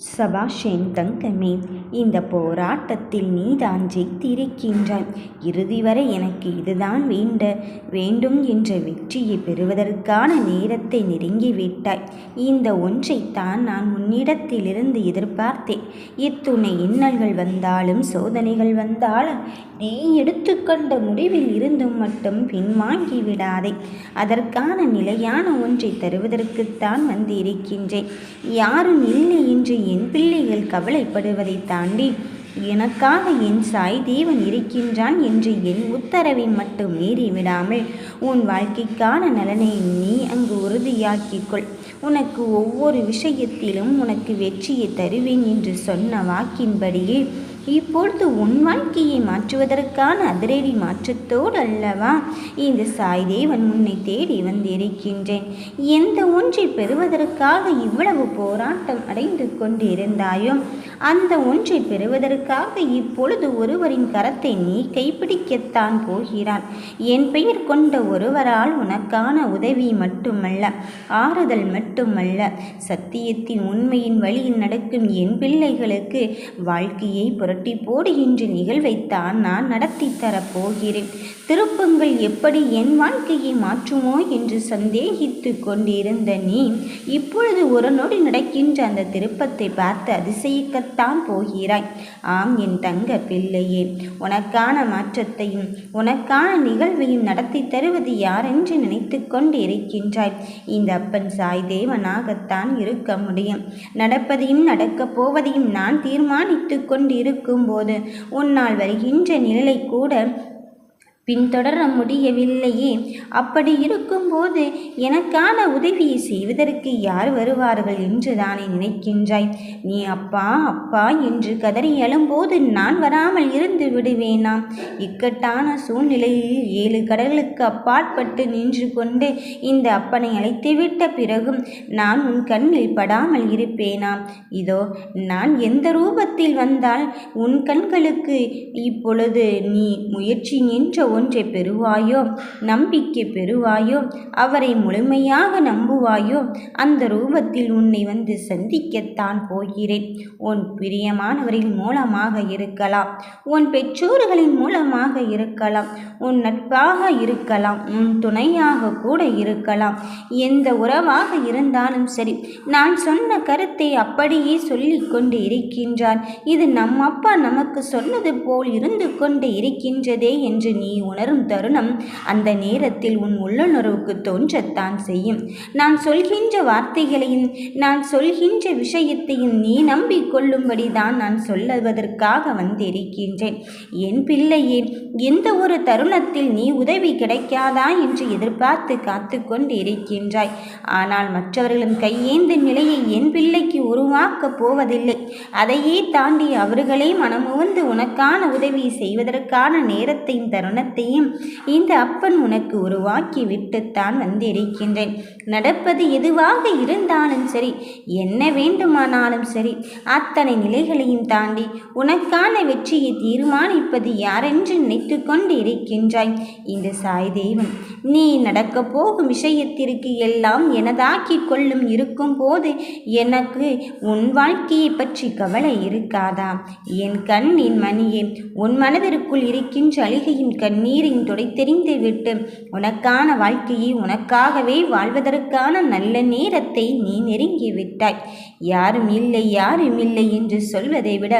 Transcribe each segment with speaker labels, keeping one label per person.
Speaker 1: சபாஷேன் தங்கமே இந்த போராட்டத்தில் நீதான் ஜெயித்திருக்கின்றாய். இறுதி வரை எனக்கு இதுதான் வேண்ட வேண்டும் என்ற வெற்றியை பெறுவதற்கான நேரத்தை நெருங்கிவிட்டாய். இந்த ஒன்றைத்தான் நான் உன்னிடத்திலிருந்து எதிர்பார்த்தேன். இத்துணை இன்னல்கள் வந்தாலும் சோதனைகள் வந்தாலும் நீ எடுத்துக்கொண்ட முடிவில் இருந்தும் மட்டும் பின்வாங்கி விடாதே. அதற்கான நிலையான ஒன்றை தருவதற்குத்தான் வந்திருக்கின்றேன். யாரும் இல்லை என்று என் பிள்ளைகள் கவலைப்படுவதை தாண்டி எனக்காக என் சாய் தேவன் இருக்கின்றான் என்று என் உத்தரவை மட்டும் மீறி விடாமல் உன் வாழ்க்கைக்கான நலனை நீ அங்கு உறுதியாக்கிக்கொள். உனக்கு ஒவ்வொரு விஷயத்திலும் உனக்கு வெற்றியை தருவேன் என்று சொன்ன வாக்கின்படியே இப்பொழுது உன் வாழ்க்கையை மாற்றுவதற்கான அதிரடி மாற்றத்தோடு அல்லவா? இந்த சாய்தேவன் உன்னை தேடி வந்திருக்கின்றேன். எந்த ஒன்றை பெறுவதற்காக இவ்வளவு போராட்டம் அடைந்து கொண்டிருந்தாயோ அந்த ஒன்றை பெறுவதற்காக இப்பொழுது ஒருவரின் கரத்தை நீ கைப்பிடிக்கத்தான் போகிறான் என் பெயர் கொண்ட ஒருவரால் உனக்கான உதவி மட்டுமல்ல ஆறுதல் மட்டுமல்ல. சத்தியத்தின் உண்மையின் வழியில் நடக்கும் என் பிள்ளைகளுக்கு வாழ்க்கையை புரட்டி போடுகின்ற நிகழ்வைத்தான் நான் நடத்தி தரப்போகிறேன். திருப்பங்கள் எப்படி என் வாழ்க்கையை மாற்றுமோ என்று சந்தேகித்து கொண்டிருந்த நீ இப்பொழுது ஒரு நொடி நடக்கின்ற அந்த திருப்பத்தை பார்த்து அதிசயிக்கத்தான் போகிறாய். ஆம் என் தங்க பிள்ளையே உனக்கான மாற்றத்தையும் உனக்கான நிகழ்வையும் நடத்தி தருவது யாரென்று நினைத்து கொண்டு இருக்கின்றாய் இந்த அப்பன் சாய் தேவனாகத்தான் இருக்க முடியும். நடப்பதையும் நடக்கப் போவதையும் நான் தீர்மானித்து கொண்டு இருக்கும்போது உன்னால் வருகின்ற நிழலை கூட பின்தொடர முடியவில்லையே. அப்படி இருக்கும்போது எனக்கான உதவியை செய்வதற்கு யார் வருவார்கள் என்று தானே நினைக்கின்றாய். நீ அப்பா அப்பா என்று கதறி எழும்போது நான் வராமல் இருந்து விடுவேனாம். இக்கட்டான சூழ்நிலையில் ஏழு கடல்களுக்கு அப்பாற்பட்டு நின்று கொண்டு இந்த அப்பனை அழைத்துவிட்ட பிறகும் நான் உன் கண்ணில் படாமல் இருப்பேனாம். இதோ நான் எந்த ரூபத்தில் வந்தால் உன் கண்களுக்கு இப்பொழுது நீ முயற்சி நின்ற ஒன்றை பெறுவாயோ? நம்பிக்கை பெறுவாயோ? அவரை முழுமையாக நம்புவாயோ? அந்த ரூபத்தில் உன்னை வந்து சந்திக்கத்தான் போகிறேன். உன் பிரியமானவரின் மூலமாக இருக்கலாம். உன் பெற்றோர்களின் மூலமாக இருக்கலாம். உன் நட்பாக இருக்கலாம். உன் துணையாக கூட இருக்கலாம். எந்த உறவாக இருந்தாலும் சரி நான் சொன்ன கருத்தை அப்படியே சொல்லிக்கொண்டு இருக்கின்றான். இது நம் அப்பா நமக்கு சொன்னது போல் இருந்து கொண்டு இருக்கின்றதே என்று நீ உணரும் தருணம் அந்த நேரத்தில் உன் உள்ளுணர்வுக்கு தோன்றத்தான் செய்யும். நான் சொல்கின்ற வார்த்தைகளையும் நான் சொல்கின்ற விஷயத்தையும் நீ நம்பிக்கொள்ளும்படி தான் நான் சொல்லுவதற்காக வந்திருக்கின்றேன். என் பிள்ளையே எந்த ஒரு தருணத்தில் நீ உதவி கிடைக்காதா என்று எதிர்பார்த்து காத்து கொண்டு இருக்கின்றாய் ஆனால் மற்றவர்களின் கையேந்த நிலையை என் பிள்ளைக்கு உருவாக்கப் போவதில்லை. அதையே தாண்டி அவர்களே மனமுவந்து உனக்கான உதவி செய்வதற்கான நேரத்தையும் தருணத்தை அனைத்தையும் இந்த அப்பன் உனக்கு உருவாக்கி விட்டுத்தான் வந்திருக்கின்றேன். நடப்பது எதுவாக இருந்தாலும் சரி என்ன வேண்டுமானாலும் சரி அத்தனை நிலைகளையும் தாண்டி உனக்கான வெற்றியை தீர்மானிப்பது யாரென்று நினைத்து கொண்டு இருக்கின்றாய் இந்த சாய் தெய்வம் நீ நடக்கப் போகும் விஷயத்திற்கு எல்லாம் எனதாக்கி கொள்ளும் இருக்கும் போது எனக்கு உன் வாழ்க்கையை பற்றி கவலை இருக்காதா? என் கண்ணின் மணியே உன் மனதிற்குள் இருக்கின்ற அழுகையின் கண் நீரின் துடைத்தெறிந்து விட்டு உனக்கான வாழ்க்கையை உனக்காகவே வாழ்வதற்கான நல்ல நேரத்தை நீ நெருங்கிவிட்டாய். யாரும் இல்லை யாரும் இல்லை என்று சொல்வதை விட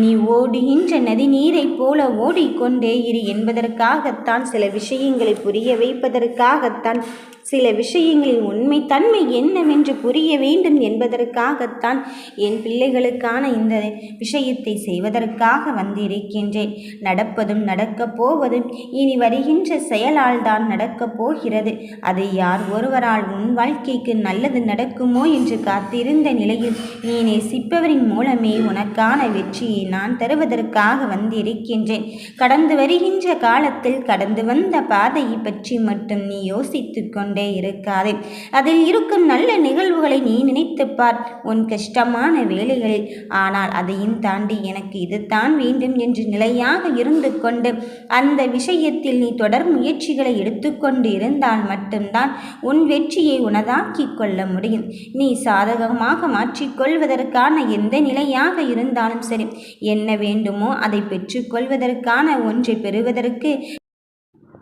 Speaker 1: நீ ஓடுகின்ற நதி நீரைப் போல ஓடிக்கொண்டே இரு என்பதற்காகத்தான் சில விஷயங்களை புரிய வைப்பதற்காகத்தான் சில விஷயங்களின் உண்மை தன்மை என்னவென்று புரிய வேண்டும் என்பதற்காகத்தான் என் பிள்ளைகளுக்கான இந்த விஷயத்தை செய்வதற்காக வந்திருக்கின்றேன். நடப்பதும் நடக்கப் போவதும் இனி வருகின்ற செயலால் தான் நடக்கப் போகிறது. அது யார் ஒருவரால் உன் வாழ்க்கைக்கு நல்லது நடக்குமோ என்று காத்திருந்த நிலையில் நீ நேசிப்பவரின் மூலமே உனக்கான வெற்றியை நான் தருவதற்காக வந்திருக்கின்றேன். கடந்து வருகின்ற காலத்தில் கடந்து வந்த பாதையை பற்றி மட்டும் நீ யோசித்துக்கொண்டு கொண்டே இருக்காதே. அதில் இருக்கும் நல்ல நிகழ்வுகளை நீ நினைத்துப் பார். உன் கஷ்டமான வேலைகளில். ஆனால் அதையும் தாண்டி எனக்கு இதுதான் வேண்டும் என்று நிலையாக இருந்து கொண்டு அந்த விஷயத்தில் நீ தொடர் முயற்சிகளை எடுத்துக்கொண்டு இருந்தால் மட்டும்தான் உன் வெற்றியை உனதாக்கிக் கொள்ள முடியும். நீ சாதகமாக மாற்றிக்கொள்வதற்கான எந்த நிலையாக இருந்தாலும் சரி என்ன வேண்டுமோ அதை பெற்றுக்கொள்வதற்கான ஒன்றை பெறுவதற்கு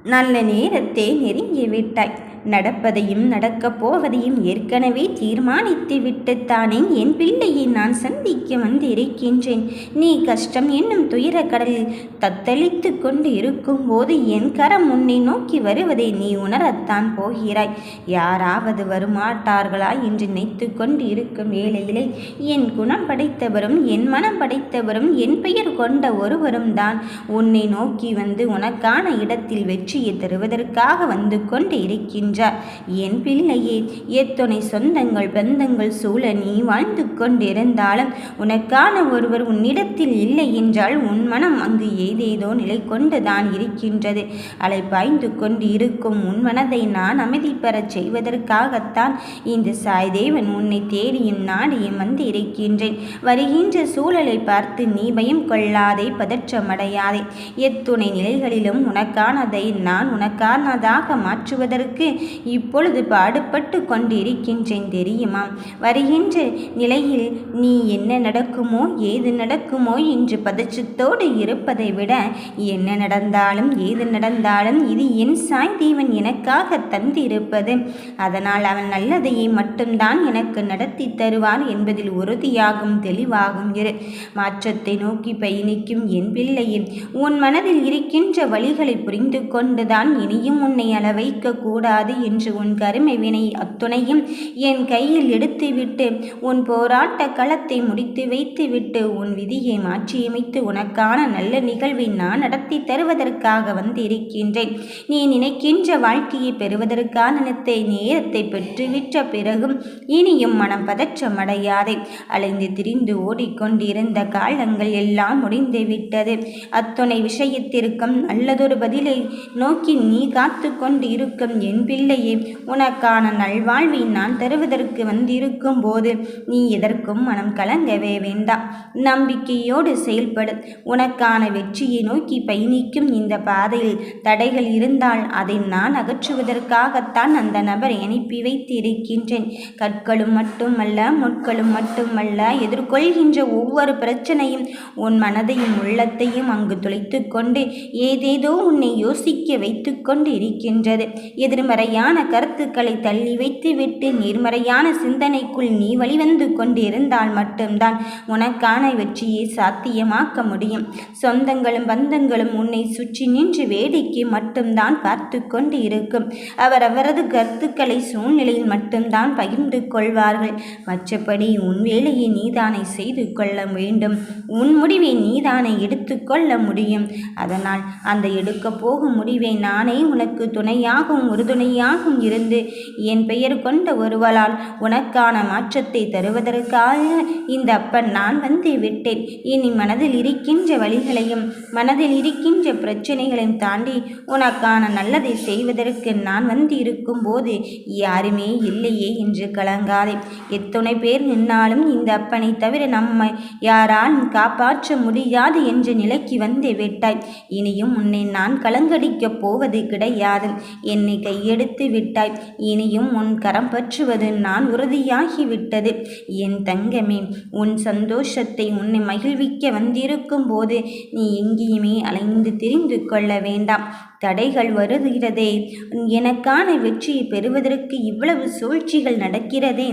Speaker 1: நல்ல நேரத்தை நெருங்கிவிட்டாய். நடப்பதையும் நடக்கப் போவதையும் ஏற்கனவே தீர்மானித்து விட்டுத்தானே என் பிள்ளையை நான் சந்திக்க வந்திருக்கின்றேன். நீ கஷ்டம் என்னும் துயர கடலில் தத்தளித்து கொண்டு இருக்கும்போது என் கரம் உன்னை நோக்கி வருவதை நீ உணரத்தான் போகிறாய். யாராவது வருமாட்டார்களா என்று நினைத்து கொண்டு இருக்கும் வேளையிலே என் குணம் படைத்தவரும் என் மனம் படைத்தவரும் என் பெயர் கொண்ட ஒருவரும் தான் உன்னை நோக்கி வந்து உனக்கான இடத்தில் வெற்றியை தருவதற்காக வந்து கொண்டு இருக்கின்ற என்றார். என் பிள்ளையே எத்துணை சொந்தங்கள் பந்தங்கள் சூழ நீ வாழ்ந்து கொண்டிருந்தாலும் உனக்கான ஒருவர் உன்னிடத்தில் இல்லை என்றால் உன் மனம் அங்கு ஏதேதோ நிலை கொண்டுதான் இருக்கின்றது. அலை பாய்ந்து கொண்டு இருக்கும் உன் மனதை நான் அமைதி பெறச் செய்வதற்காகத்தான் இந்த சாய்தேவன் உன்னை தேடியும் நாடியும் வந்து இருக்கின்றேன். வருகின்ற சூழலை பார்த்து நீ பயம் கொள்ளாதே பதற்றமடையாதே. எத்துணை நிலைகளிலும் உனக்கானதை நான் உனக்கானதாக மாற்றுவதற்கு இப்பொழுது பாடுபட்டு கொண்டிருக்கின்றேன் தெரியுமா? வருகின்ற நிலையில் நீ என்ன நடக்குமோ ஏது நடக்குமோ என்று பதச்சத்தோடு இருப்பதை விட என்ன நடந்தாலும் ஏது நடந்தாலும் இது என் சாய் தேவன் எனக்காக தந்திருப்பது. அதனால் அவன் நல்லதையை மட்டும்தான் எனக்கு நடத்தி தருவான் என்பதில் உறுதியாகும் தெளிவாகும். இரு மாற்றத்தை நோக்கி பயணிக்கும் என் பிள்ளையில் உன் மனதில் இருக்கின்ற வழிகளை புரிந்து கொண்டுதான் இனியும் உன்னை அளவைக்க கூடாது கூடாது என்று உன் கருமை வினை அத்துணையும். என் கையில் எடுத்துவிட்டு உன் போராட்ட களத்தை முடித்து வைத்துவிட்டு உன் விதியை மாற்றியமைத்து உனக்கான நல்ல நிகழ்வை நான் நடத்தி தருவதற்காக வந்திருக்கின்றேன். நீ நினைக்கின்ற வாழ்க்கையை பெறுவதற்கான நேரத்தை பெற்றுவிட்ட பிறகும் இனியும் மனம் பதற்றமடையாதே அலைந்து திரிந்து ஓடிக்கொண்டிருந்த காலங்கள் எல்லாம் முடிந்து விட்டது. அத்துணை விஷயத்திற்கும் நல்லதொரு பதிலை நோக்கி நீ காத்து கொண்டு இருக்கும் என் பிள்ளை இல்லையே உனக்கான நல்வாழ்வை நான் தருவதற்கு வந்திருக்கும் போது நீ எதற்கும் மனம் கலங்கவே வேண்டாம் நம்பிக்கையோடு செயல்படு. உனக்கான வெற்றியை நோக்கி பயணிக்கும் இந்த பாதையில் தடைகள் இருந்தால் அதை நான் அகற்றுவதற்காகத்தான் அந்த நபரை அனுப்பி வைத்திருக்கின்றேன். கற்களும் மட்டுமல்ல முட்களும் மட்டுமல்ல எதிர்கொள்கின்ற ஒவ்வொரு பிரச்சனையும் உன் மனதையும் உள்ளத்தையும் அங்கு துளைத்து கொண்டு ஏதேதோ உன்னை யோசிக்க வைத்து கொண்டு இருக்கின்றது. எதிர்மறை நேர்மறையான கருத்துக்களை தள்ளி வைத்துவிட்டு நேர்மறையான சிந்தனைக்குள் நீ வழிவந்து கொண்டிருந்தால் மட்டும்தான் உனக்கான வெற்றியை சாத்தியமாக்க முடியும். சொந்தங்களும் பந்தங்களும் உன்னை சுற்றி நின்று வேடிக்கை மட்டும்தான் பார்த்து கொண்டு இருக்கும் அவர் அவரது கருத்துக்களை சூழ்நிலையில் மட்டும்தான் பகிர்ந்து கொள்வார்கள். மற்றபடி உன் வேலையை நீதானை செய்து கொள்ள வேண்டும். உன் முடிவை நீதானை எடுத்துக்கொள்ள முடியும். அதனால் அந்த எடுக்க போகும் முடிவை நானே உனக்கு துணையாகவும் உறுதுணையாக துணையாகவும் இருந்து என் பெயர் கொண்ட ஒருவளால் உனக்கான மாற்றத்தை தருவதற்காக இந்த அப்பன் நான் வந்து விட்டேன். இனி மனதில் இருக்கின்ற வழிகளையும் மனதில் இருக்கின்ற பிரச்சனைகளையும் தாண்டி உனக்கான நல்லதை செய்வதற்கு நான் வந்து இருக்கும் போது யாருமே இல்லையே என்று கலங்காதே. எத்தனை பேர் நின்னாலும் இந்த அப்பனை தவிர நம்மை யாராலும் காப்பாற்ற முடியாது என்ற நிலைக்கு வந்து விட்டாய். இனியும் உன்னை நான் கலங்கடிக்கப் போவது கிடையாது. என்னை கையெடு எடுத்து விட்டாய். இனியும் உன் கரம் பற்றுவது நான் உறுதியாகிவிட்டது. என் தங்கமே உன் சந்தோஷத்தை உன்னை மகிழ்விக்க வந்திருக்கும் போது நீ எங்கேயுமே அலைந்து திரிந்து கொள்ள வேண்டாம். தடைகள் வருகிறதே எனக்கான வெற்றியை பெறுவதற்கு இவ்வளவு சூழ்ச்சிகள் நடக்கிறதே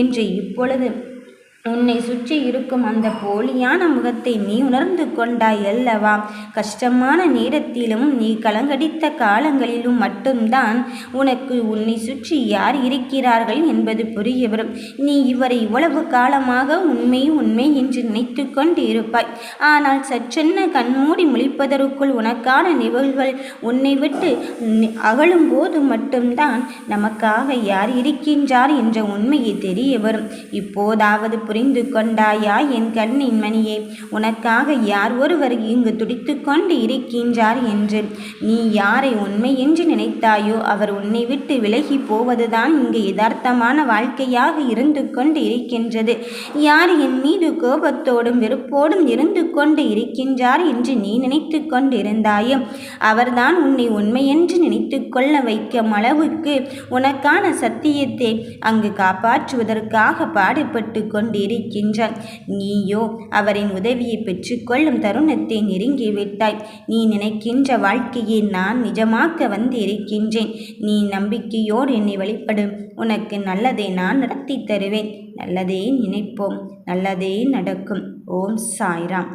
Speaker 1: என்று இப்பொழுது உன்னை சுற்றி இருக்கும் அந்த போலியான முகத்தை நீ உணர்ந்து கொண்டாய் அல்லவா? கஷ்டமான நேரத்திலும் நீ கலங்கடித்த காலங்களிலும் மட்டும்தான் உனக்கு உன்னை சுற்றி யார் இருக்கிறார்கள் என்பது புரிய வரும். நீ இவரை இவ்வளவு காலமாக உண்மை உண்மை என்று நினைத்து கொண்டு இருப்பாய் ஆனால் சற்றென்ன கண்மூடி முழிப்பதற்குள் உனக்கான நிகழ்வுகள் உன்னை விட்டு அகலும் போது மட்டும்தான் நமக்காக யார் இருக்கின்றார் என்ற உண்மையை தெரிய வரும். இப்போதாவது புரிந்து கொண்டாயா என் கண்ணின் மணியே? உனக்காக யார் ஒருவர் இங்கு துடித்து கொண்டு இருக்கின்றார் என்று. நீ யாரை உண்மை என்று நினைத்தாயோ அவர் உன்னை விட்டு விலகி போவதுதான் இங்கு யதார்த்தமான வாழ்க்கையாக இருந்து கொண்டு இருக்கின்றது. யார் என் மீது கோபத்தோடும் வெறுப்போடும் இருந்து கொண்டு இருக்கின்றார் என்று நீ நினைத்து கொண்டிருந்தாயோ? அவர்தான் உன்னை உண்மையென்று நினைத்து கொள்ள வைக்கும் அளவுக்கு உனக்கான சத்தியத்தை அங்கு காப்பாற்றுவதற்காக பாடுபட்டு இருக்கின்றாய் நீயோ அவரின் உதவியை பெற்றுக்கொள்ளும் தருணத்தை நெருங்கிவிட்டாய் நீ நினைக்கின்ற வாழ்க்கையை நான் நிஜமாக்க வந்து இருக்கின்றேன் நீ நம்பிக்கையோடு என்னை வழிபடும் உனக்கு நல்லதை நான் நடத்தி தருவேன். நல்லதே நினைப்போம். நல்லதே நடக்கும். ஓம் சாய்ராம்.